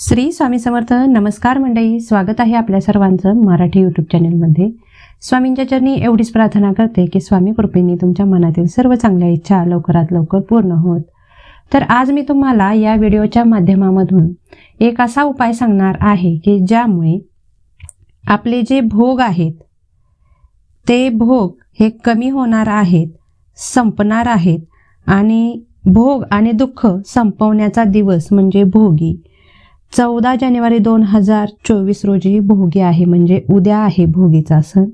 श्री स्वामी समर्थ नमस्कार मंडळी. स्वागत आहे आपल्या सर्वांचं मराठी यूट्यूब चॅनेलमध्ये स्वामींच्या चरणी एवढीच प्रार्थना करते की स्वामी कृपेने तुमच्या मनातील सर्व चांगल्या इच्छा लवकरात लवकर पूर्ण होत. तर आज मी तुम्हाला या व्हिडिओच्या माध्यमामधून एक असा उपाय सांगणार आहे की ज्यामुळे आपले जे भोग आहेत ते भोग हे कमी होणार आहेत संपणार आहेत आणि भोग आणि दुःख संपवण्याचा दिवस म्हणजे भोगी. चौदा जानेवारी दोन हजार चोवीस रोजी भोगी आहे म्हणजे उद्या आहे भोगीचा सण.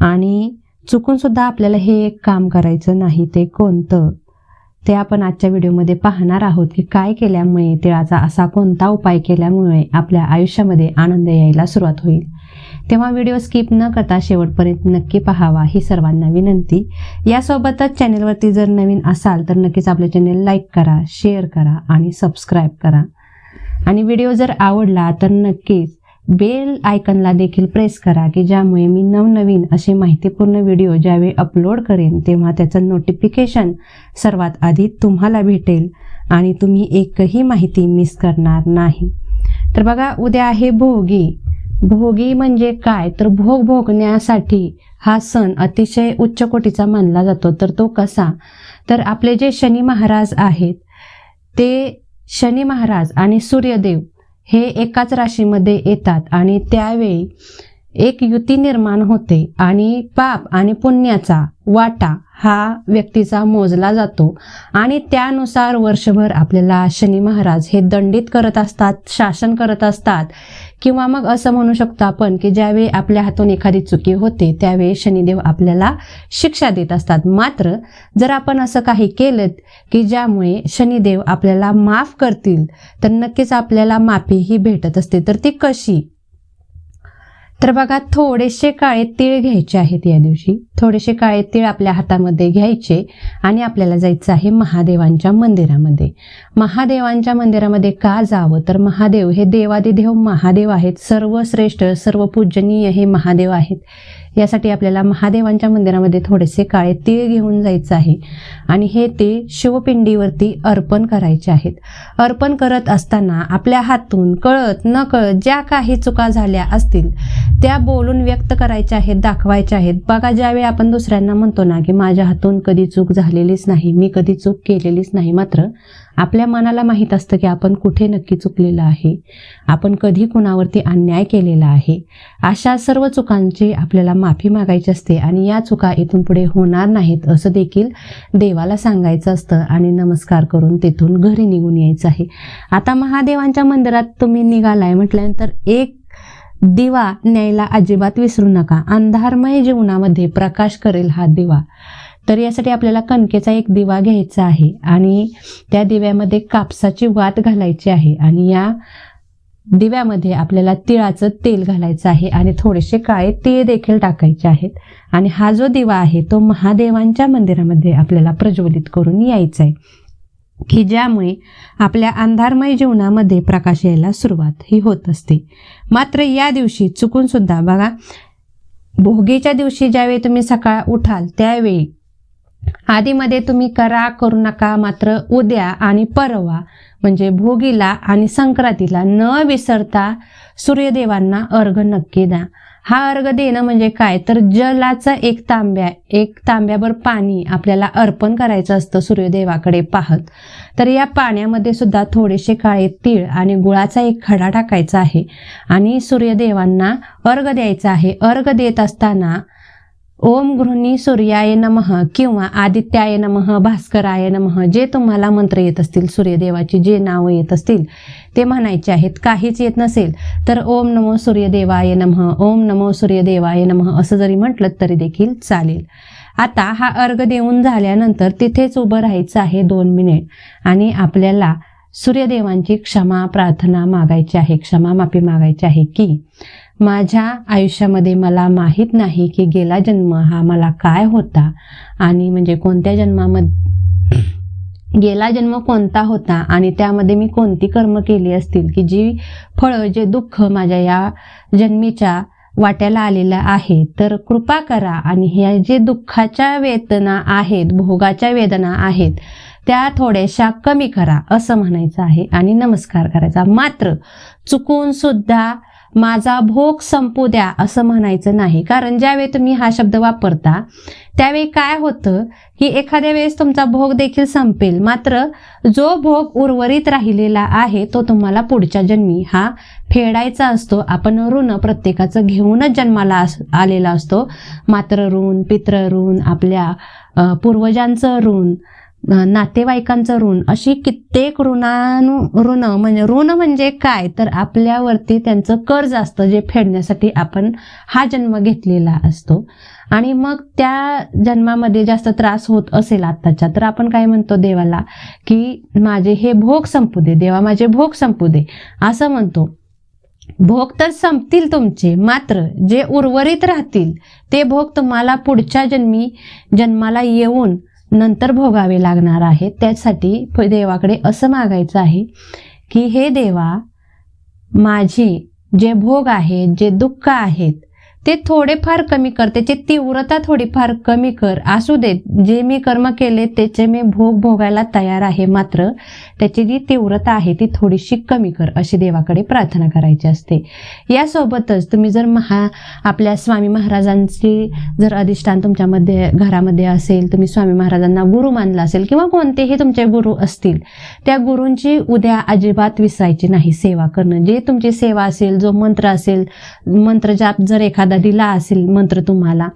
आणि चुकून सुद्धा आपल्याला हे एक काम करायचं नाही ते कोणतं? ते आपण आजच्या व्हिडिओमध्ये पाहणार आहोत की काय केल्यामुळे तिळाचा असा कोणता उपाय केल्यामुळे आपल्या आयुष्यामध्ये आनंद यायला सुरुवात होईल. तेव्हा व्हिडिओ स्किप न करता शेवटपर्यंत नक्की पाहावा ही सर्वांना विनंती. यासोबतच चॅनेलवरती जर नवीन असाल तर नक्कीच आपले चॅनेल लाईक करा शेअर करा आणि सबस्क्राईब करा. आणि व्हिडिओ जर आवडला तर नक्कीच बेल आयकनला देखील प्रेस करा की ज्यामुळे मी नवनवीन असे माहितीपूर्ण व्हिडिओ ज्यावेळी अपलोड करेन तेव्हा त्याचं नोटिफिकेशन सर्वात आधी तुम्हाला भेटेल आणि तुम्ही एकही माहिती मिस करणार नाही. तर बघा उद्या आहे भोगी. भोगी म्हणजे काय? तर भोग भोगण्यासाठी हा सण अतिशय उच्च कोटीचा मानला जातो. तर तो कसा? तर आपले जे शनी महाराज आहेत ते शनी महाराज आणि सूर्यदेव हे एकाच राशीमध्ये येतात आणि त्यावेळी एक युती निर्माण होते आणि पाप आणि पुण्याचा वाटा हा व्यक्तीचा मोजला जातो. आणि त्यानुसार वर्षभर आपल्याला शनी महाराज हे दंडित करत असतात शासन करत असतात. किंवा मग असं म्हणू शकतो आपण की ज्यावेळी आपल्या हातून एखादी चुकी होते त्यावेळी शनिदेव आपल्याला शिक्षा देत असतात. मात्र जर आपण असं काही केलं की ज्यामुळे शनिदेव आपल्याला माफ करतील तर नक्कीच आपल्याला माफी ही भेटत असते. तर ती कशी? तर बघा थोडेसे काळे तीळ घ्यायचे आहेत या दिवशी. थोडेसे काळे तीळ आपल्या हातामध्ये घ्यायचे आणि आपल्याला जायचं आहे महादेवांच्या मंदिरामध्ये. महादेवांच्या मंदिरामध्ये का जावं? तर महादेव हे देवादिदेव महादेव आहेत. सर्वश्रेष्ठ सर्व पूजनीय हे महादेव आहेत. यासाठी आपल्याला महादेवांच्या मंदिरामध्ये थोडेसे काळे तीळ घेऊन जायचं आहे. आणि हे तीळ शिवपिंडीवरती अर्पण करायचे आहेत. अर्पण करत असताना आपल्या हातून कळत न कळत ज्या काही चुका झाल्या असतील त्या बोलून व्यक्त करायच्या आहेत दाखवायच्या आहेत. बघा ज्यावेळी आपण दुसऱ्यांना म्हणतो ना की माझ्या हातून कधी चूक झालेलीच नाही मी कधी चूक केलेलीच नाही मात्र आपल्या मनाला माहीत असतं की आपण कुठे नक्की चुकलेलं आहे. आपण कधी कुणावरती अन्याय केलेला आहे. अशा सर्व चुकांची आपल्याला माफी मागायची असते आणि या चुका इथून पुढे होणार नाहीत असं देखील देवाला सांगायचं असतं आणि नमस्कार करून तिथून घरी निघून यायचं आहे. आता महादेवांच्या मंदिरात तुम्ही निघालाय म्हटल्यानंतर एक दिवा न्यायला अजिबात विसरू नका. अंधारमय जीवनामध्ये प्रकाश करेल हा दिवा. तर यासाठी आपल्याला कणकेचा एक दिवा घ्यायचा आहे आणि त्या दिव्यामध्ये कापसाची वात घालायची आहे आणि या दिव्यामध्ये आपल्याला तिळाचं तेल घालायचं आहे आणि थोडेसे काळे तीळ देखील टाकायचे आहेत. आणि हा जो दिवा आहे तो महादेवांच्या मंदिरामध्ये आपल्याला प्रज्वलित करून यायचा आहे की ज्यामुळे आपल्या अंधारमय जीवनामध्ये प्रकाश यायला सुरुवात ही होत असते. मात्र या दिवशी चुकून सुद्धा बघा भोगीच्या दिवशी ज्यावेळी तुम्ही सकाळ उठाल त्यावेळी आधीमध्ये तुम्ही करा करू नका मात्र उद्या आणि परवा म्हणजे भोगीला आणि संक्रांतीला न विसरता सूर्यदेवांना अर्घ नक्की द्या. हा अर्घ देणं म्हणजे काय? तर जलाचं एक तांब्या एक तांब्यावर पाणी आपल्याला अर्पण करायचं असतं सूर्यदेवाकडे पाहत. तर या पाण्यामध्ये सुद्धा थोडेसे काळे तीळ आणि गुळाचा एक खडा टाकायचा आहे आणि सूर्यदेवांना अर्घ द्यायचा आहे. अर्घ देत असताना ओम गृहिणी सूर्याय नमः किंवा आदित्याय नमः भास्कराय नमः जे तुम्हाला मंत्र येत असतील सूर्यदेवाची जे नावं येत असतील ते म्हणायचे आहेत. काहीच येत नसेल तर ओम नमो सूर्यदेवाय नमः ओम नमो सूर्यदेवाय नमः असं जरी म्हटलं तरी देखील चालेल. आता हा अर्घ देऊन झाल्यानंतर तिथेच उभं राहायचं आहे दोन मिनिट आणि आपल्याला सूर्यदेवांची क्षमा प्रार्थना मागायची आहे. क्षमा माफी मागायची आहे की माझ्या आयुष्यामध्ये मला माहीत नाही की गेला जन्म हा मला काय होता आणि म्हणजे कोणत्या जन्मामध्ये गेला जन्म कोणता होता आणि त्यामध्ये मी कोणती कर्म केली असतील की जी फळं जे दुःख माझ्या या जन्मीच्या वाट्याला आलेलं आहे तर कृपा करा आणि ह्या जे दुःखाच्या वेदना आहेत भोगाच्या वेदना आहेत त्या थोड्याशा कमी करा असं म्हणायचं आहे. आणि नमस्कार करायचा. मात्र चुकून सुद्धा माझा भोग संपू द्या असं म्हणायचं नाही. कारण ज्यावेळी तुम्ही हा शब्द वापरता त्यावेळी काय होतं की एखाद्या वेळेस तुमचा भोग देखील संपेल. मात्र जो भोग उर्वरित राहिलेला आहे तो तुम्हाला पुढच्या जन्मी हा फेडायचा असतो. आपण ऋण प्रत्येकाचं घेऊनच जन्माला अस- आलेला असतो. मात्र ऋण पित्र ऋण आपल्या पूर्वजांचं ऋण नातेवाईकांचं ऋण अशी कित्येक ऋणानु ऋण म्हणजे ऋण म्हणजे काय? तर आपल्यावरती त्यांचं कर्ज असतं जे फेडण्यासाठी आपण हा जन्म घेतलेला असतो. आणि मग त्या जन्मामध्ये जास्त त्रास होत असेल आत्ताच्या तर आपण काय म्हणतो देवाला? की माझे हे भोग संपू दे देवा माझे भोग संपू दे असं म्हणतो. भोग तर संपतील तुमचे मात्र जे उर्वरित राहतील ते भोग तुम्हाला पुढच्या जन्मी जन्माला येऊन नंतर भोगावे लागणार आहेत त्यासाठी देवाकडे असं मागायचं आहे की हे देवा माझे जे भोग आहेत जे दुःख आहेत ते थोडेफार कमी कर. त्याची तीव्रता थोडीफार कमी कर. असू देत जे मी कर्म केले त्याचे मी भोग भोगायला तयार आहे. मात्र त्याची जी तीव्रता आहे ती थोडीशी कमी कर अशी देवाकडे प्रार्थना करायची असते. यासोबतच तुम्ही जर महा आपल्या स्वामी महाराजांची जर अधिष्ठान तुमच्यामध्ये घरामध्ये असेल तुम्ही स्वामी महाराजांना गुरु मानला असेल किंवा कोणतेही तुमचे गुरु असतील त्या गुरूंची उद्या अजिबात विसरायची नाही सेवा करणं. जे तुमची सेवा असेल जो मंत्र असेल मंत्र जाप जर एखादा दिला असेल मंत्र तुम्हाला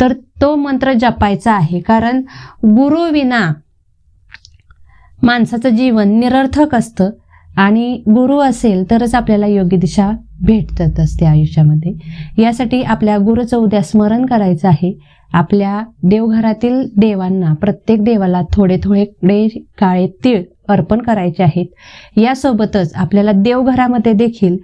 तर तो मंत्र जपायचा आहे. कारण गुरुविना माणसाचं जीवन निरर्थक असतं आणि गुरु असेल तरच आपल्याला योग्य दिशा भेटत असते आयुष्यामध्ये. यासाठी आपल्या गुरुचं उद्या स्मरण करायचं आहे. आपल्या देवघरातील देवांना प्रत्येक देवाला थोडे थोडे काळे तीळ अर्पण करायचे आहेत. यासोबतच आपल्याला देवघरामध्ये देखील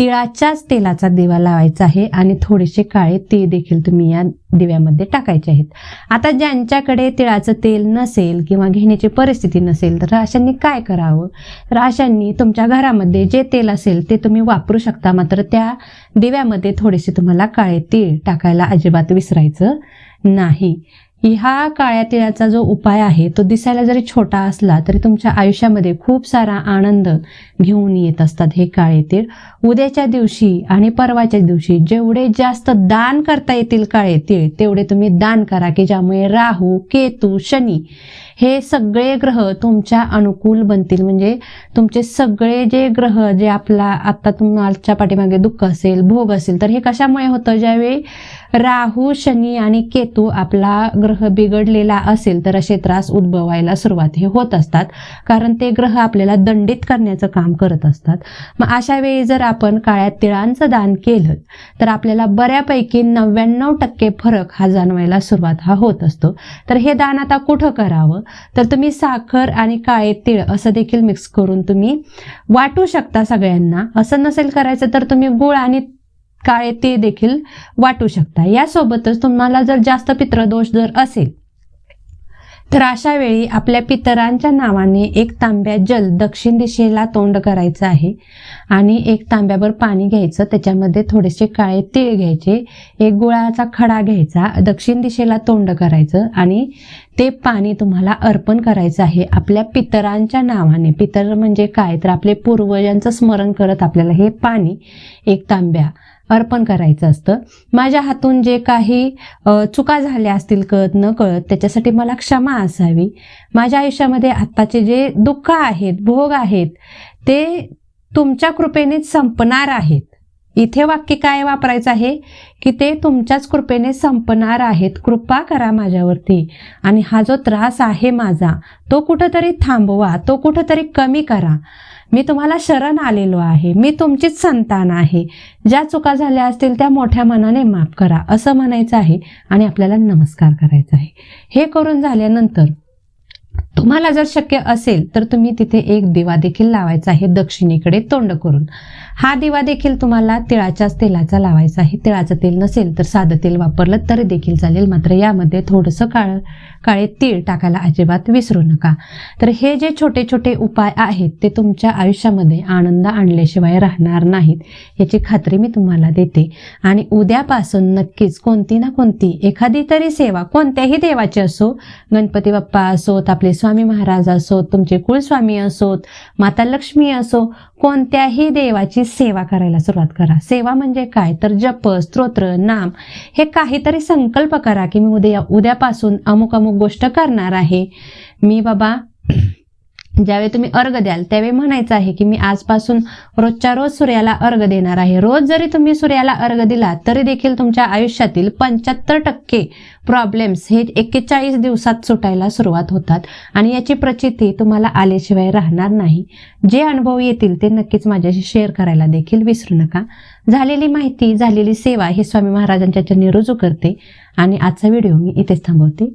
तिळाच्याच तेलाचा दिवा लावायचा आहे आणि थोडेसे काळे तीळ देखील तुम्ही या दिव्यामध्ये टाकायचे आहेत. आता ज्यांच्याकडे तिळाचं तेल नसेल किंवा घेण्याची परिस्थिती नसेल तर अशांनी काय करावं? तर अशांनी तुमच्या घरामध्ये जे तेल असेल ते तुम्ही वापरू शकता मात्र त्या दिव्यामध्ये थोडेसे तुम्हाला काळे तीळ टाकायला अजिबात विसरायचं नाही. ह्या काळ्या तिळाचा जो उपाय आहे तो दिसायला जरी छोटा असला तरी तुमच्या आयुष्यामध्ये खूप सारा आनंद घेऊन येत असतात हे काळे तीळ उद्याच्या दिवशी आणि परवाच्या दिवशी जेवढे जास्त दान करता येतील काळे तीळ तेवढे तुम्ही दान करा की ज्यामुळे राहू केतू शनी हे सगळे ग्रह तुमच्या अनुकूल बनतील. म्हणजे तुमचे सगळे जे ग्रह जे आपला आत्ता तुमच्या पाठीमागे दुःख असेल भोग असेल तर हे कशामुळे होतं? ज्यावेळी राहू शनी आणि केतू आपला ग्रह बिघडलेला असेल तर असे त्रास उद्भवायला सुरुवात हे होत असतात. कारण ते ग्रह आपल्याला दंडित करण्याचं काम करत असतात. मग अशा वेळी जर आपण काळ्या तिळांचं दान केलं तर आपल्याला बऱ्यापैकी नव्याण्णव टक्के फरक हा जाणवायला सुरुवात हा होत असतो. तर हे दान आता कुठं करावं? तर तुम्ही साखर आणि काळे तीळ असं देखील मिक्स करून तुम्ही वाटू शकता सगळ्यांना. असं नसेल करायचं तर तुम्ही गुळ आणि काळे ते देखील वाटू शकता. यासोबतच तुम्हाला जर जास्त पित्रदोष जर असेल तर अशा वेळी आपल्या पितरांच्या नावाने एक तांब्या जल दक्षिण दिशेला तोंड करायचं आहे आणि एक तांब्यावर पाणी घ्यायचं. त्याच्यामध्ये थोडेसे काळे तीळ घ्यायचे एक गुळाचा खडा घ्यायचा दक्षिण दिशेला तोंड करायचं आणि ते पाणी तुम्हाला अर्पण करायचं आहे आपल्या पितरांच्या नावाने. पितर म्हणजे काय? तर आपले पूर्वजांचं स्मरण करत आपल्याला हे पाणी एक तांब्या अर्पण करायचं असतं. माझ्या हातून जे काही चुका झाल्या असतील कळत न कळत त्याच्यासाठी मला क्षमा असावी. माझ्या आयुष्यामध्ये आत्ताचे जे दुःख आहेत भोग आहेत ते तुमच्या कृपेनेच संपणार आहेत. इथे वाक्य काय वापरायचं आहे? की ते तुमच्याच कृपेने संपणार आहेत. कृपा करा माझ्यावरती. आणि हा जो त्रास आहे माझा तो कुठंतरी थांबवा तो कुठंतरी कमी करा. मी तुम्हाला शरण आलेलो आहे. मी तुमचीच संतान आहे. ज्या चुका झाल्या असतील त्या मोठ्या मनाने माफ करा असं म्हणायचं आहे आणि आपल्याला नमस्कार करायचा आहे. हे करून झाल्यानंतर तुम्हाला जर शक्य असेल तर तुम्ही तिथे एक दिवा देखील लावायचा आहे दक्षिणेकडे तोंड करून. हा दिवा देखील तुम्हाला तिळाच्याच तेलाचा लावायचा आहे. तिळाचं तेल नसेल तर साधं तेल वापरलं तरी देखील चालेल. मात्र यामध्ये थोडंसं काळ काळे तीळ टाकायला अजिबात विसरू नका. तर हे जे छोटे छोटे उपाय आहेत ते तुमच्या आयुष्यामध्ये आनंद आणल्याशिवाय राहणार नाहीत याची खात्री मी तुम्हाला देते. आणि उद्यापासून नक्कीच कोणती ना कोणती एखादी तरी सेवा कोणत्याही देवाची असो गणपती बाप्पा असोत आपले स्वामी महाराज असोत तुमचे कुलस्वामी असोत माता लक्ष्मी असो कोणत्याही देवाची सेवा करायला सुरुवात करा. सेवा म्हणजे काय? तर जप स्तोत्र नाम हे काहीतरी संकल्प करा की मी उद्या उद्यापासून अमुक अमुक गोष्ट करणार आहे. मी बाबा ज्यावेळी तुम्ही अर्घ द्याल त्यावेळी म्हणायचं आहे की मी आजपासून रोजच्या रोज सूर्याला अर्घ देणार आहे. रोज जरी तुम्ही सूर्याला अर्घ दिला तरी देखील तुमच्या आयुष्यातील पंच्याहत्तर टक्के प्रॉब्लेम्स हे एक्केचाळीस दिवसात सुटायला सुरुवात होतात. आणि याची प्रचिती तुम्हाला आल्याशिवाय राहणार नाही. जे अनुभव येतील ते नक्कीच माझ्याशी शेअर करायला देखील विसरू नका. झालेली माहिती झालेली सेवा हे स्वामी महाराजांच्या चरणी रुजू करते. आणि आजचा व्हिडिओ मी इथेच थांबवते.